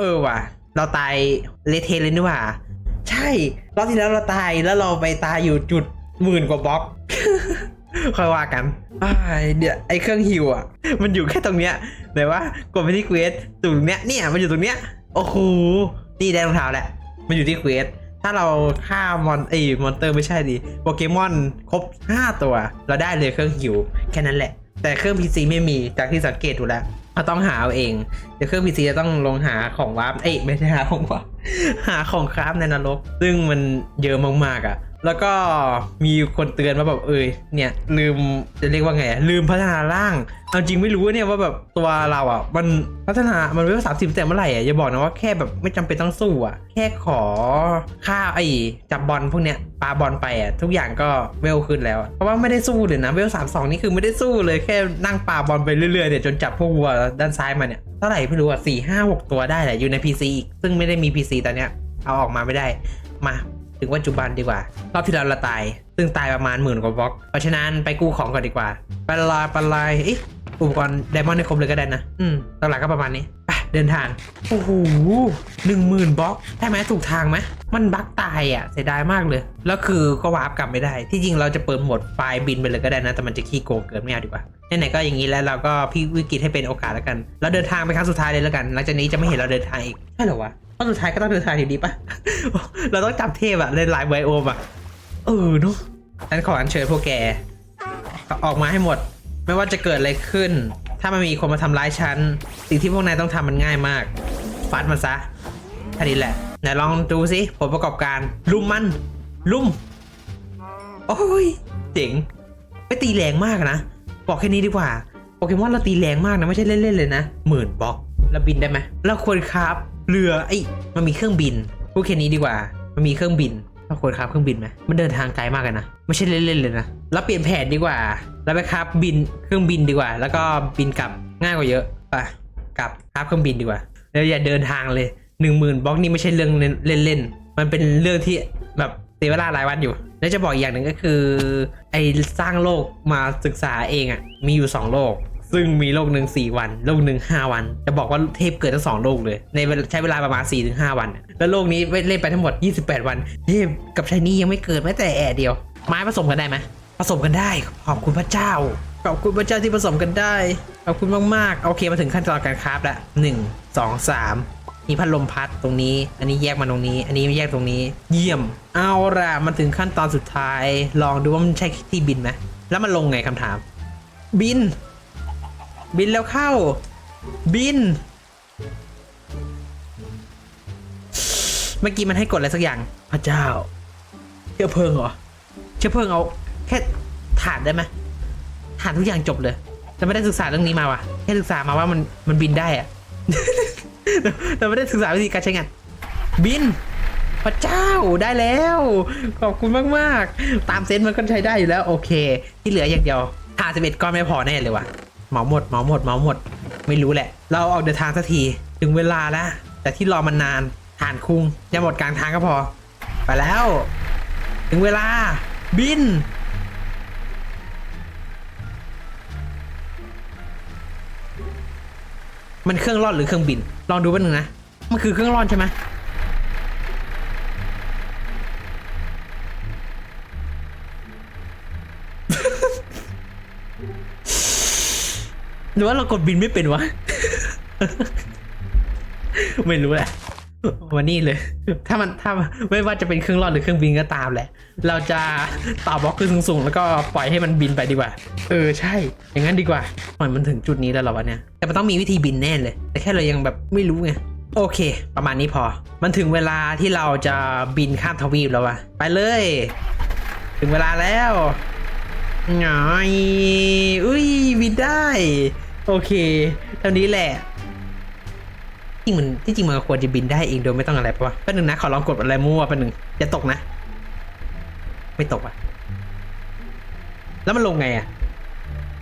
เออว่ะ เราตายเลเทเลยนี่ว่าใช่รอบที่แล้วเราตายแล้วเราไปตายอยู่จุดหมื่นกว่าบล็อกค่อยว่ากันอ้ายเดี๋ยวไอ้เครื่องฮิวอะ มันอยู่แค่ตรงเนี้ยแต่ว่ากดไปที่เควสตรงเนี้ยเนี่ยมันอยู่ตรงเนี้ยโอ้โหนี่ได้รองเท้าแหละ มันอยู่ที่เควสถ้าเราฆ่ามอนเอ้มอนเตอร์ไม่ใช่ดิโปเกมอนครบ 5 ตัว เราได้เลยเครื่องฮิวแค่นั้นแหละ แต่เครื่อง PC ไม่มีจากที่สังเกตดูแล้ว เราต้องหาเอาเอง เดี๋ยวเครื่องพีซีจะต้องลงหาของวาร์ปเอ้ยไม่ใช่หาของวาร์ปหาของคราฟในนรก ซึ่งมันเยอะมากๆอะ่ะ แล้วก็มีคนเตือนมาแบบเอยเนี่ยลืมจะเรียกว่าไงลืมพัฒนาร่างเอาจริงไม่รู้เนี่ยว่าแบบตัวเราอะ มันพัฒนามันเวลสามสิบแต่เมื่อไหร่อะอย่าบอกนะว่าแค่แบบไม่จำเป็นต้องสู้อะ แค่ขอค่าไอ้จับบอลพวกเนี้ยปาบอลไปอะทุกอย่างก็เวลขึ้นแล้ว เพราะว่าไม่ได้สู้เลยนะเวลสามสองนี่คือไม่ได้สู้เลยแค่นั่งปาบอลไปเรื่อยๆเนี่ยจนจับพวกวัวด้านซ้ายมาเนี่ยเท่าไหร่ไม่รู้อะสี่ห้าหกตัวได้แหละอยู่ใน PC อีกซึ่งไม่ได้มี PC ตอนเนี้ยเอาออกมาไม่ได้มา ถึงปัจจุบันดีกว่า รอบที่แล้วเราตาย ซึ่งตายประมาณหมื่นกว่าบล็อก เพราะฉะนั้นไปกู้ของก่อนดีกว่าปลายปลายเอ๊ะอุปกรณ์ไดมอนด์ในครบเลยก็ได้นะ อืมตหลักก็ประมาณนี้ไปเดินทาง โอ้โหหนึ่งหมื่นบล็อกได้ไหมถูกทางไหมมันบั๊กตายอะเสียดายมากเลย แล้วคือก็วาร์ปกลับไม่ได้ ที่จริงเราจะเปิดโหมดไฟล์บินไปเลยก็ได้นะ แต่มันจะขี้โกงเกินไม่เอาดีกว่าไหนๆก็อย่างนี้แล้วเราก็พี่วิกฤตให้เป็นโอกาสแล้วกัน เราเดินทางไปครั้งสุดท้ายเลยแล้วกัน หลังจากนี้จะไม่เห็นเราเดินทางอีกใช่หรอวะ รั้งสุดท้ายก็ต้องเดินทางอยู่ดีปะเราต้องจับเทพอะเล่นหลายไบโอมอะเออเนาะฉันขออัญเชิญพวกแก ออกมาให้หมด ไม่ว่าจะเกิดอะไรขึ้น ถ้ามันมีคนมาทำร้ายฉัน สิ่งที่พวกนายต้องทำมันง่ายมากฟัดมันซะแค่นี้แหละไหนลองดูสิผลประกอบการ ลุมมัน ลุม โอ้ยเจ๋งไปตีแรงมากนะ บอกแค่นี้ดีกว่า โปเกมอนเราตีแรงมากนะ ไม่ใช่เล่นๆเลยนะหมื่นบล็อก แล้วบินได้ไหมเราควรครับ เรือไอ้มันมีเครื่องบินพูดแค่นี้ดีกว่า มันมีเครื่องบินเราควรครับเครื่องบินไหมมันเดินทางไกลมากเลยนะไม่ใช่เล่นๆเลยนะเราเปลี่ยนแผนดีกว่าเราไปครับบินเครื่องบินดีกว่า แล้วก็บินกลับง่ายกว่าเยอะไปกลับครับเครื่องบินดีกว่าแล้วอย่าเดินทางเลยหนึ่งหมื่นบล็อกนี่ไม่ใช่เรื่องเล่นๆมันเป็นเรื่องที่แบบเสียเวลาหลายวันอยู่ แล้วจะบอกอีกอย่างหนึ่งก็คือ ไอสร้างโลกมาศึกษาเองอะ่ะมีอยู่ 2 โลก ซึ่งมีโลกหนึ่ง4วันโลกหนึ่ง5วัน จะบอกว่าเทพเกิดทั้งสองโลกเลย ในใช้เวลาประมาณ4-5ถึงห้าวัน แล้วโลกนี้เล่นไปทั้งหมด 28 วัน เทพกับชายนี่ยังไม่เกิดแม้แต่แอะเดียว ไม้ผสมกันได้ไหมผสมกันได้ขอบคุณพระเจ้าขอบคุณพระเจ้าที่ผสมกันได้ขอบคุณมากๆโอเคมาถึงขั้นตอนการคราฟแล้วหนึ่งสองสามมีพัดลมพัดตรงนี้ อันนี้แยกมาตรงนี้ อันนี้แยกตรงนี้ เยี่ยม เอาล่ะมันถึงขั้นตอนสุดท้าย ลองดูว่ามันใช่ที่บินไหมแล้วมันลงไงคำถาม บิน บินแล้วเข้า บิน เมื่อกี้มันให้กดอะไรสักอย่าง พระเจ้า เชื้อเพลิงเหรอ เชื้อเพลิงเอา แค่ฐานได้ไหมฐานทุกอย่างจบเลยแต่ไม่ได้ศึกษาเรื่องนี้มาว่ะ แค่ศึกษามาว่ามันมันบินได้อะแต่ไม่ได้ศึกษาวิธีการใช้งาน บินพระเจ้าได้แล้ว ขอบคุณมาก ๆ ตามเซนส์มันก็ใช้ได้อยู่แล้ว โอเค ที่เหลืออย่างเดียวหาสิบเอ็ดก้อนไม่พอแน่เลยว่ะ เหมาหมดเหมาหมดเหมาหมด ไม่รู้แหละ เราออกเดินทางสักที ถึงเวลาแล้ว แต่ที่รอมันนานฐานคุงจะหมดกลางทางก็พอ ไปแล้ว ถึงเวลา บิน มันเครื่องร่อนหรือเครื่องบิน ลองดูแป๊บนึงนะ มันคือเครื่องร่อนใช่ไหม รือว่าเรากดบินไม่เป็นวะ ไม่รู้แหละวันนี้เลย ถ้ามันถ้าไม่ว่าจะเป็นเครื่องร่อนหรือเครื่องบินก็ตามแหละ เราจะต่อบล็อกขึ้นสูงๆแล้วก็ปล่อยให้มันบินไปดีกว่า เออใช่ อย่างนั้นดีกว่าปล่อยมันถึงจุดนี้แล้วหรอวะเนี่ย แต่มันต้องมีวิธีบินแน่เลย แต่แค่เรายังแบบไม่รู้ไง โอเค ประมาณนี้พอ มันถึงเวลาที่เราจะบินข้ามทวีปแล้ววะ ไปเลย ถึงเวลาแล้วหน่อยอุ้ยบินได้ โอเค เท่านี้แหละจริงมันที่จริงมันควรจะบินได้เองโดยไม่ต้องอะไรปะวะแป๊บนึงนะขอลองกดอะไรมั่วแป๊บนึงอย่าตกนะ ไม่ตกอะ แล้วมันลงไงอะ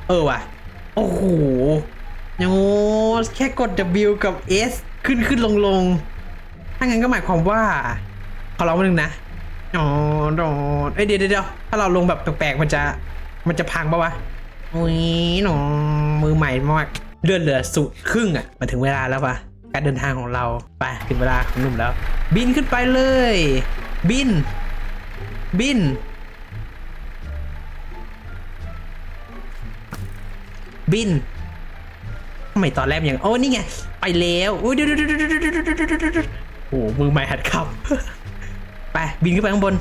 เออว่ะ โอ้โหโอ้แค่กด W กับ S ขึ้นขึ้นลงลงถ้างั้นก็หมายความว่า ขอลองแป๊บนึงนะอ๋อดอเอ้ยเดี๋ยวเดี๋ยวเดี๋ยวถ้าเราลงแบบแปลกๆมันจะ มันจะพังปะวะอุ้ยหนอ มือใหม่มากเลือดเหลือสุดครึ่งอะมาถึงเวลาแล้วปะการเดินทางของเราไปถึงเวลาของหนุ่มแล้ว บินขึ้นไปเลย บิน บิน บินทำไมตอนแรกมันยังโอ้นี่ไงไปแล้วโอ้ยดี๋ยวเดี๋ยวเดี๋ยวเดี๋ยวเดี๋ยวเดี๋ยวเดี๋ยวเดี๋ยวโอ้มือใหม่หัดขับไปบินขึ้นไปข้างบน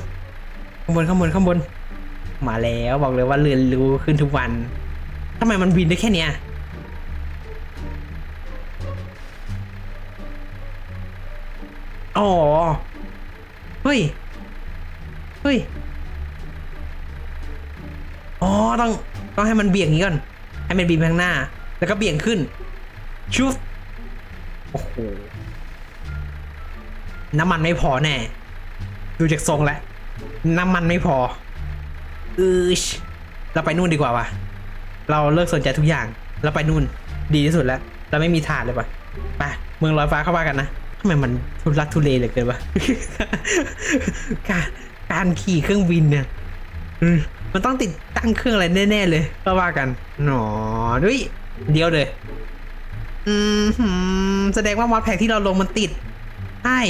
ข้างบนข้างบนข้างบน มาแล้วบอกเลยว่าเรียนรู้ขึ้นทุกวัน ทำไมมันบินได้แค่เนี้ยอ๋อ เฮ้ย เฮ้ย อ๋อ ต้อง ต้องให้มันเบี่ยงนี้ก่อน ให้มันบินไปข้างหน้า แล้วก็เบี่ยงขึ้น ชุบโอ้โห น้ำมันไม่พอแน่ ดูจากทรงแล้ว น้ำมันไม่พอ อือชเราไปนู่นดีกว่าวะ เราเลิกสนใจทุกอย่างเราไปนู่นดีที่สุดแล้ว เราไม่มีถาดเลยปะไปเมืองลอยฟ้าเข้าว่ากันนะทำไมมันทุลักทุเลเหลือเกินวะการการขี่เครื่องบินเนี่ยมันต้องติดตั้งเครื่องอะไรแน่ๆเลยก็ว่ากันหนอด้วยเดียวเลยอืมหืมแสดงว่ามอดแพ็กที่เราลงมันติดใช่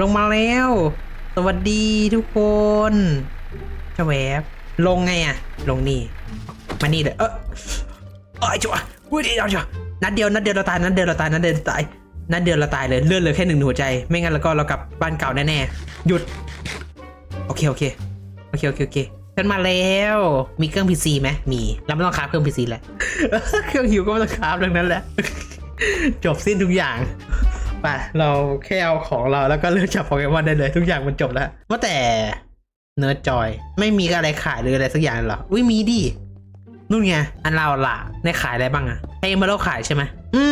ลงมาแล้ว สวัสดีทุกคนชแวบลงไงอะลงนี่ มานี่เลยเออเอ้ยจัวอุ้ยเดียวจัวนัดเดียวนัดเดียวเราตายนัดเดียวเราตายนัดเดียวตายนัดเดียวเราตายเลยเลื่อนเหลยแค่หนึ่งหัวใจ ไม่งั้นแล้วก็เรากลับบ้านเก่าแน่ๆหยุดโอเคโอเคโอเคโอเคโอเคฉันมาแล้วมีเครื่องพีซีไหมมีเราไม่ต้องคราฟเครื่องพีซีแหละเครื่องหิวก็ไม่ต้องคราฟดังนั้นแหละจบสิ้นทุกอย่างไปเราแค่เอาของเราแล้วก็เลือกจับโปเกมอนได้เลยทุกอย่างมันจบแล้วว่าแต่เนิร์ดจอย ไม่มีอะไรขายหรืออะไรสักอย่างหรออุ้ยมีดิ นู่นไง อันเราล่ะในขายอะไรบ้างอะให้เอ็มเบอร์ขายใช่ไหมอื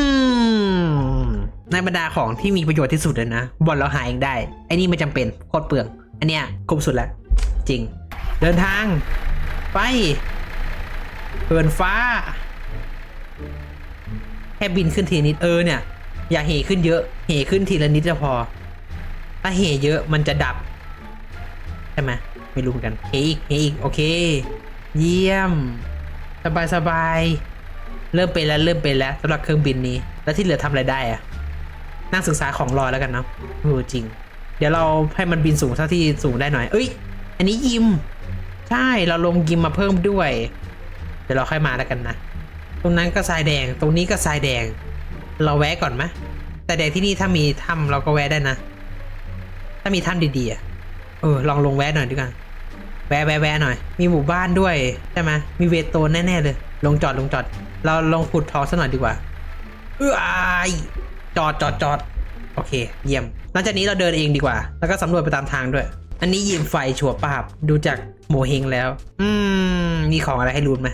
ม ในบรรดาของที่มีประโยชน์ที่สุดเลยนะ บอลเราหาเองได้ ไอ้นี่ไม่จำเป็นโคตรเปลือง อันเนี้ยคุ้มสุดแล้ว จริง เดินทาง ไปเปินฟ้า แค่บินขึ้นทีนิดเออเนี่ย อย่าเหขึ้นเยอะ เหขึ้นทีละนิดจะพอ ถ้าเหเยอะมันจะดับ ใช่ไหมไม่รู้เหมือนกัน เหอีก เหอีก โอเค เยี่ยม สบายสบายเริ่มเป็นแล้วเริ่มเป็นแล้วสำหรับเครื่องบินนี้ แล้วที่เหลือทำอะไรได้อะนั่งศึกษาของรอแล้วกันเนาะเออจริง เดี๋ยวเราให้มันบินสูงเท่าที่สูงได้หน่อย เอ้ย อันนี้ยิม ใช่เราลงยิมมาเพิ่มด้วย เดี๋ยวเราค่อยมาแล้วกันนะ ตรงนั้นก็ทรายแดง ตรงนี้ก็ทรายแดง เราแวะก่อนไหมแต่แดงที่นี่ถ้ามีถ้ำเราก็แวะได้นะ ถ้ามีถ้ำดีๆอะเออลองลงแวะหน่อยดีกว่า แวะแวะแวะหน่อย มีหมู่บ้านด้วยใช่ไหมมีเวทโตนแน่ๆเลย ลงจอดลงจอด เราลองขุดทองสักหน่อยดีกว่า เอ้ยจอดจอดจอดโอเค เยี่ยม หลังจากนี้เราเดินเองดีกว่า แล้วก็สำรวจไปตามทางด้วย อันนี้ยิมไฟชัวร์ปาบดูจากโมเฮงแล้ว อืม มีของอะไรให้รูนไหม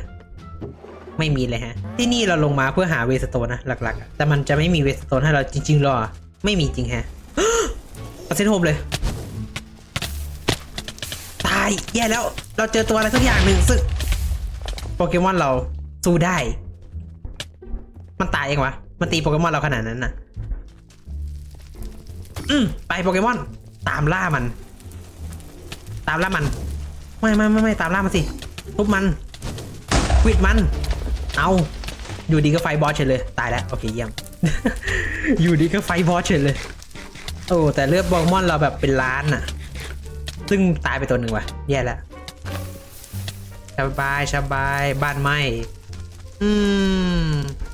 ไม่มีเลยฮะ ที่นี่เราลงมาเพื่อหาเวสโตนนะหลักๆ แต่มันจะไม่มีเวสโตนให้เราจริงๆหรอ ไม่มีจริงฮะเอาเซนโฮมเลยายแย่แล้ว เราเจอตัวอะไรสักอย่างหนึ่งซึ่งโปเกมอนเราสู้ได้ มันตายเองวะ มันตีโปเกมอนเราขนาดนั้นน่ะ อืมไปโปเกมอน ตามล่ามัน ตามล่ามัน ไม่ไม่ไม่ไม่ตามล่ามันสิทุบมันควิดมัน เอา อยู่ดีก็ไฟบอสเฉยเลย ตายแล้ว โอเคเยี่ยม อยู่ดีก็ไฟบอสเฉยเลย โอ้แต่เลือดโปเกมอนเราแบบเป็นล้านน่ะ ซึ่งตายไปตัวหนึ่งว่ะ แย่แล้วสบายสบายบ้านไหมอืม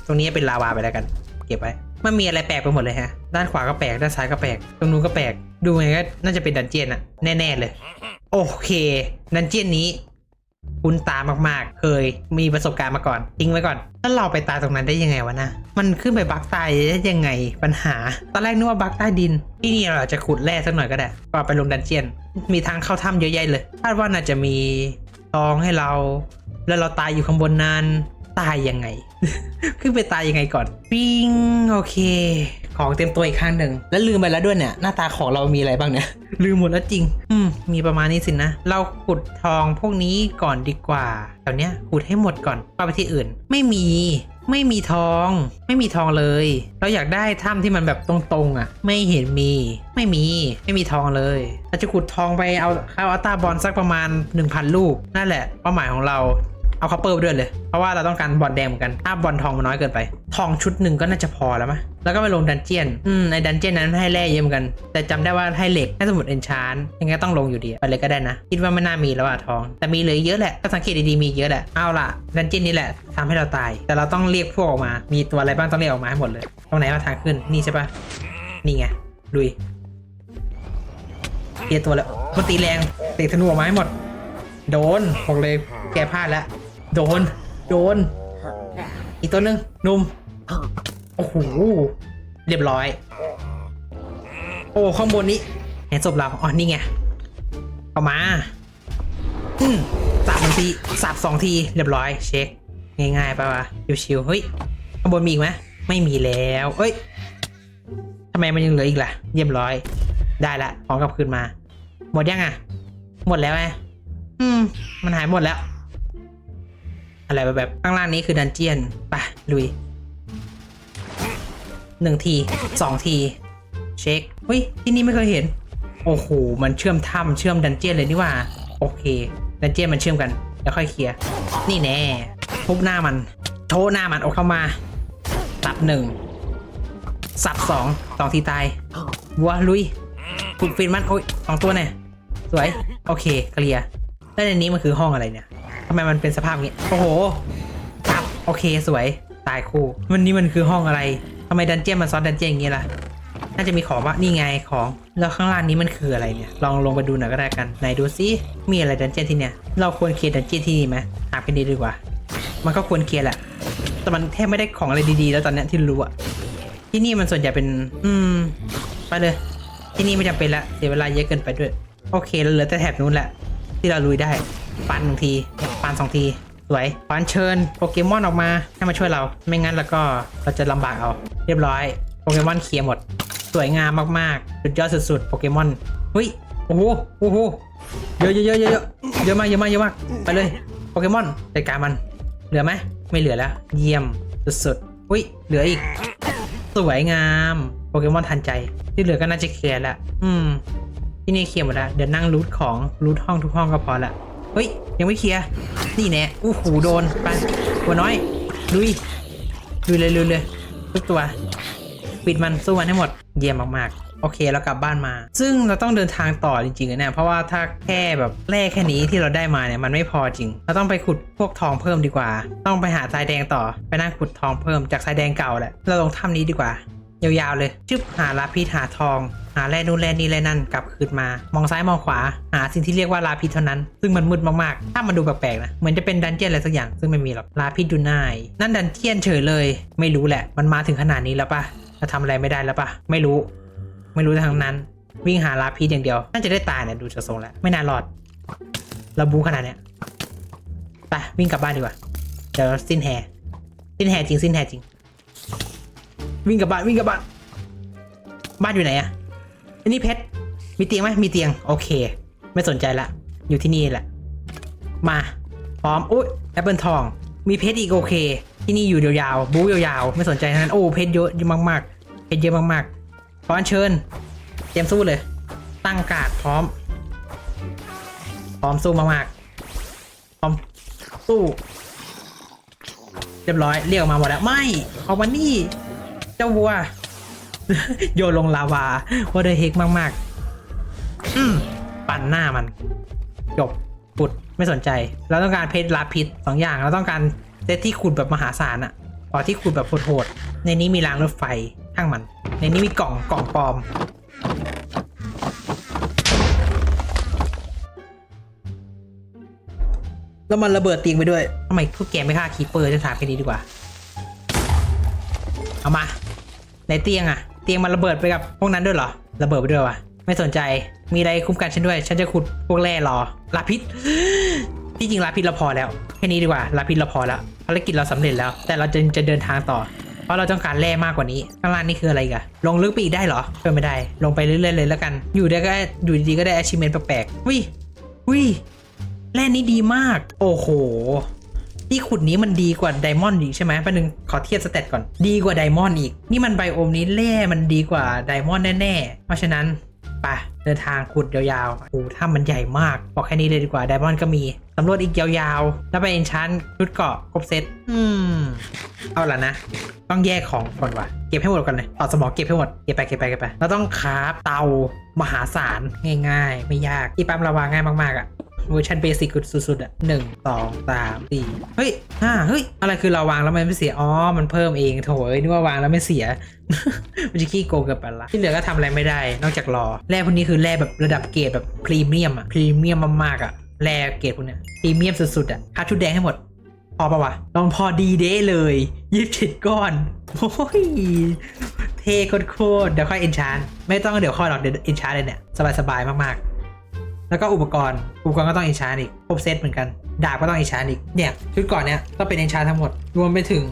ตรงนี้เป็นลาวาไปแล้วกัน เก็บไว้มันมีอะไรแปลกไปหมดเลยฮะ ด้านขวาก็แปลก ด้านซ้ายก็แปลก ตรงนู้นก็แปลก ดูไงก็น่าจะเป็นดันเจียนอะแน่ ๆ เลย โอเค ดันเจียนนี้ คุ้นตามากๆ เคยมีประสบการณ์มาก่อนทิ้งไว้ก่อนแล้วเราไปตายตรงนั้นได้ยังไงวะนะ มันขึ้นไปบักตายได้ยังไงปัญหา ตอนแรกนึกว่าบักใต้ดิน ที่นี่เราจะขุดแร่สักหน่อยก็ได้ก่อนไปลงดันเจียน มีทางเข้าถ้ำเยอะแยะเลยคาดว่าน่าจะมีทองให้เรา แล้วเราตายอยู่ข้างบนนั้นตายยังไง ขึ้นไปตายยังไงก่อน ปิ้งโอเค ของเต็มตัวอีกข้างหนึ่งแล้วลืมไปแล้วด้วยเนี่ยหน้าตาของเรามีอะไรบ้างเนี่ยลืมหมดแล้วจริง อืมมีประมาณนี้สินะ เราขุดทองพวกนี้ก่อนดีกว่าแถวเนี้ยขุดให้หมดก่อนก็ไปที่อื่น ไม่มีไม่มีทอง ไม่มีทองเลย เราอยากได้ถ้ำที่มันแบบตรงๆ อะ ไม่เห็นมี ไม่มี ไม่มีทองเลย เราจะขุดทองไปเอาเข้าอัลตราบอลสักประมาณ 1,000 ลูก นั่นแหละเป้าหมายของเรา เอาคัพเปอร์ไปด้วยเลย เพราะว่าเราต้องการบอลแดงเหมือนกันถ้าบอลทองมันน้อยเกินไป ทองชุดหนึ่งก็น่าจะพอแล้วมั้ยแล้วก็ไปลงดันเจียน อืมในดันเจียนนั้นให้แร่เยอะเหมือนกัน แต่จำได้ว่าให้เหล็กให้สมุดเอนชานยังไงต้องลงอยู่ดีไปเลยก็ได้นะ คิดว่าไม่น่ามีแล้วอะทอง แต่มีเหลือเยอะแหละ ก็สังเกตดีๆมีเยอะแหละ เอาล่ะ ดันเจียนนี้แหละทำให้เราตาย แต่เราต้องเรียกพวกออกมา มีตัวอะไรบ้างต้องเรียกออกมาให้หมดเลย ตรงไหนมาทางขึ้น นี่ใช่ปะนี่ไงลุยเคลียตัวแล้วมันตีแรง เตะธนูออกมาให้หมด โดนบอกเลยแกพลาดแล้ว โดน โดน อีกตัวหนึ่งนุ่ม โอ้โห เรียบร้อย โอ้ข้างบนนี้ เห็นศพเรา อ๋อ นี่ไงเอามา อืมสับหนึ่งทีสับสองที เรียบร้อย เช็ค ง่ายๆป่าวะชิวๆเฮ้ย ข้างบนมีอีกไหมไม่มีแล้ว เอ้ยทำไมมันยังเหลืออีกล่ะเรียบร้อย ได้ละ ของกลับคืนมา หมดยังอะ หมดแล้วไงอืม มันหายหมดแล้ว อะไรแบบข้างล่างนี้คือดันเจียนไปลุยหนึ่งทีสองที เช็คเฮ้ยที่นี่ไม่เคยเห็น โอ้โห มันเชื่อมถ้ำเชื่อมดันเจียนเลยนี่ว่า โอเค ดันเจียนมันเชื่อมกัน แล้วค่อยเคลียร์ นี่แน่ทุบหน้ามัน โชว์หน้ามันเอาเข้ามาสับหนึ่งสับสองสองทีตายวัวลุยฝึกฟินมันโอ้ยสองตัวเนี่ยสวย โอเคเคลียร์แล้วในนี้มันคือห้องอะไรเนี่ย ทำไมมันเป็นสภาพอย่างนี้ โอ้โหครับโอเคสวย ตายคู่ วันนี้มันคือห้องอะไรทำไมดันเจี้ยนมันซ้อนดันเจี้ยนอย่างนี้ล่ะ น่าจะมีของว่านี่ไงของ แล้วข้างล่างนี้มันคืออะไรเนี่ย ลองลงไปดูหน่อยก็ได้กัน ไหนดูซิ มีอะไรดันเจี้ยนที่เนี่ย เราควรเคลียร์ดันเจี้ยนที่นี่ไหมหากันดีดีกว่า มันก็ควรเคลียร์แหละ แต่มันแทบไม่ได้ของอะไรดีๆ แล้วตอนเนี้ยที่รู้อะที่นี่มันส่วนใหญ่เป็น อืม ไปเลย ที่นี่ไม่จำเป็นละ เสียเวลาเยอะเกินไปด้วย โอเคเราเหลือแต่แถบนู้นแหละ ที่เราลุยได้ ปันหนึ่งที ปันสองทีสวยปันเชิญโปเกมอนออกมาให้มาช่วยเรา ไม่งั้นแล้วก็เราจะลำบากเอา เรียบร้อยโปเกมอนเคลียร์หมด สวยงามมากๆสุดยอดสุดๆโปเกมอนเฮ้ยโอ้โหโอ้โหเยอะเยอะเยอะเยอะเยอะมากเยอะมากเยอะมากไปเลยโปเกมอนจัดการมัน เหลือไหมไม่เหลือแล้วเยี่ยมสุดๆอุ้ยเหลืออีก สวยงามโปเกมอนทันใจ ที่เหลือก็น่าจะเคลียร์ละอืมที่นี่เคลียร์หมดแล้วเดี๋ยวนั่งรูทของรูทห้องทุกห้องก็พอละ เฮ้ย ยังไม่เคลียร์ นี่แน่อู้หูโดน ไปตัวน้อย ลุย ลุยเลยลุยเลยทุกตัว ปิดมัน สู้มันให้หมด เยี่ยมมากๆ โอเคเรากลับบ้านมา ซึ่งเราต้องเดินทางต่อจริงๆนะเนี่ยเพราะว่าถ้าแค่แบบแร่แค่นี้ที่เราได้มาเนี่ยมันไม่พอจริง เราต้องไปขุดพวกทองเพิ่มดีกว่า ต้องไปหาทรายแดงต่อ ไปนั่งขุดทองเพิ่มจากทรายแดงเก่าแหละ เราลงถ้ำนี้ดีกว่า ยาวๆเลยชึบหาลาพิษหาทองาแร่นู่นแร่นี่แร่นั่นกลับคืนมา มองซ้ายมองขวา หาสิ่งที่เรียกว่าลาพิษเท่านั้น ซึ่งมันมืดมากๆ ถ้ามันดูแปลกๆนะ เหมือนจะเป็นดันเจียนอะไรสักอย่าง ซึ่งไม่มีหรอก ลาพิษดูน่าย นั่นดันเจียนเฉยเลย ไม่รู้แหละ มันมาถึงขนาดนี้แล้วปะจะทำอะไรไม่ได้แล้วปะไม่รู้ ไม่รู้ทางนั้น วิ่งหาลาพิษอย่างเดียว น่าจะได้ตายเนี่ยดูจากทรงแล้ว ไม่น่ารอดเราบูขนาดเนี้ย ไปวิ่งกลับบ้านดีกว่า เดี๋ยวสิ้นแฮสิ้นแฮจริงสิ้นแฮจริง วิ่งกลับบ้านวิ่งกลับบ้าน บ้านอยู่ไหนอะ อันนี้เพชร มีเตียงไหมมีเตียง โอเค ไม่สนใจละ อยู่ที่นี่แหละ มา พร้อม อุ้ยแอปเปิลทอง มีเพชรอีกโอเค ที่นี่อยู่ยาวๆ บู๊ยาวๆ ไม่สนใจทั้งนั้น โอ้ เพชรเยอะเยอะมากๆ เพชรเยอะมากๆขออัญเชิญ เตรียมสู้เลย ตั้งการ์ดพร้อม พร้อมสู้มากๆ พร้อมสู้เรียบร้อย เรียกออกมาหมดแล้ว ไม่ออกมานี่ เจ้าวัว โยนลงลาวาว่าเดเฮกมากๆ อืมปั่นหน้ามัน จบปุดไม่สนใจ เราต้องการเพชรลาพิษสองอย่าง เราต้องการเซตที่ขุดแบบมหาศาลอะพอที่ขุดแบบโหดๆในนี้มีรางรถไฟข้างมัน ในนี้มีกล่องกล่องปลอม แล้วมันระเบิดเตียงไปด้วยทำไมพวกแกไม่ฆ่าคีเปอร์จะถามแค่นี้ดีกว่า เอามา ในเตียงอะเตียงมันระเบิดไปกับพวกนั้นด้วยเหรอ ระเบิดไปด้วยวะไม่สนใจ มีอะไรคุ้มกันฉันด้วย ฉันจะขุดพวกแร่รอลาพิษ ที่จริงลาพิษเราพอแล้ว แค่นี้ดีกว่าลาพิษเราพอแล้วภารกิจเราสำเร็จแล้ว แต่เราจะจะเดินทางต่อ เพราะเราต้องการแร่มากกว่านี้ ข้างล่างนี่คืออะไรกันลงลึกไปอีกได้เหรอเพิ่มไม่ได้ ลงไปเรื่อยๆเลยแล้วกัน อยู่ได้ก็อยู่ดีๆก็ได้ achievement แปลกๆวิวิแร่นี้ดีมาก โอ้โห ที่ขุดนี้มันดีกว่าไดมอนด์อีกใช่ไหมแป๊บนึงขอเทียบสเตตก่อนดีกว่าไดมอนด์อีก นี่มันไบโอมนี้แร่มันดีกว่าไดมอนด์แน่ๆ เพราะฉะนั้นไปเดินทางขุดยาวๆโอ้โหถ้ามันใหญ่มาก บอกแค่นี้เลยดีกว่าไดมอนด์ก็มีสำรวจอีกยาวๆ แล้วไปเอนชานชุดเกาะครบเซตอืม เอาละนะ ต้องแยกของก่อนว่ะ เก็บให้หมดก่อนเลยถอสมองเก็บให้หมด เก็บไปเก็บไปเก็บไปเราต้องคราฟเตามหาศาลง่าย ๆ ไม่ยากที่ปั๊มระวางง่ายมากๆอะ เวอร์ชันเบสิกสุดๆอะหนึ่งสองสามสี่เฮ้ยห้าเฮ้ย อะไรคือเราวางแล้วมันไม่เสีย อ๋อ มันเพิ่มเองโถยนึกว่าวางแล้วไม่เสีย มันจะขี้โกงเกินไปละที่เหลือก็ทำอะไรไม่ได้ นอกจากรอ แร่พวกนี้คือแร่แบบระดับเกรดแบบพรีเมียมอะพรีเมียมมากๆอะแร่เกรดพวกเนี้ยพรีเมียมสุดๆอะคาชุดแดงให้หมดพอปะวะลองพอดีเด้เลยยิบเจ็ดก้อนโอ้ยเท่โคตรเดี๋ยวค่อยเอนชานไม่ต้องเดี๋ยวค่อยหรอกเดี๋ยวเอนชานเลยเนี่ย สบายๆมากๆ แล้วก็อุปกรณ์ อุปกรณ์ก็ต้องเอนชานอีกครบเซตเหมือนกัน ดาบก็ต้องเอนชานอีก เนี่ยชุดก่อนเนี่ยก็เป็นเอนชานทั้งหมด รวมไปถึง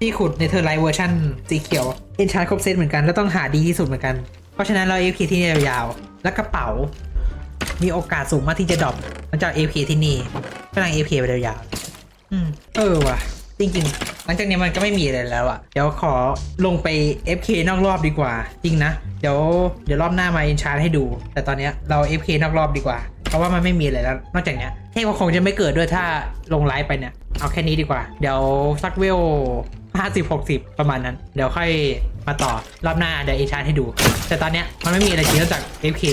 ที่ขุดในเทอร์ไลท์เวอร์ชันสีเขียวเอนชานครบเซตเหมือนกัน แล้วต้องหาดีที่สุดเหมือนกัน เพราะฉะนั้นเราเอฟที่นี่ยาวๆ แล้วกระเป๋า มีโอกาสสูงมากที่จะดรอปหลังจากเอฟที่นี่ก็นั่งเอฟไปยาวๆ อืม เออว่ะ จริงๆ หลังจากนี้มันก็ไม่มีอะไรแล้วอะเดี๋ยวขอลงไป FK นอกรอบดีกว่า จริงนะ เดี๋ยวเดี๋ยวรอบหน้ามาอินชาร์ให้ดู แต่ตอนนี้เรา FK นอกรอบดีกว่า เพราะว่ามันไม่มีอะไรแล้ว นอกจากเนี้ยเทพก็คงจะไม่เกิดด้วยถ้าลงไลฟ์ไปเนี่ย เอาแค่นี้ดีกว่า เดี๋ยวสักเวล50 60ประมาณนั้น เดี๋ยวค่อยมาต่อรอบหน้าเดี๋ยวอินชาร์ให้ดู แต่ตอนเนี้ยมันไม่มีอะไรจริงนอกจาก FK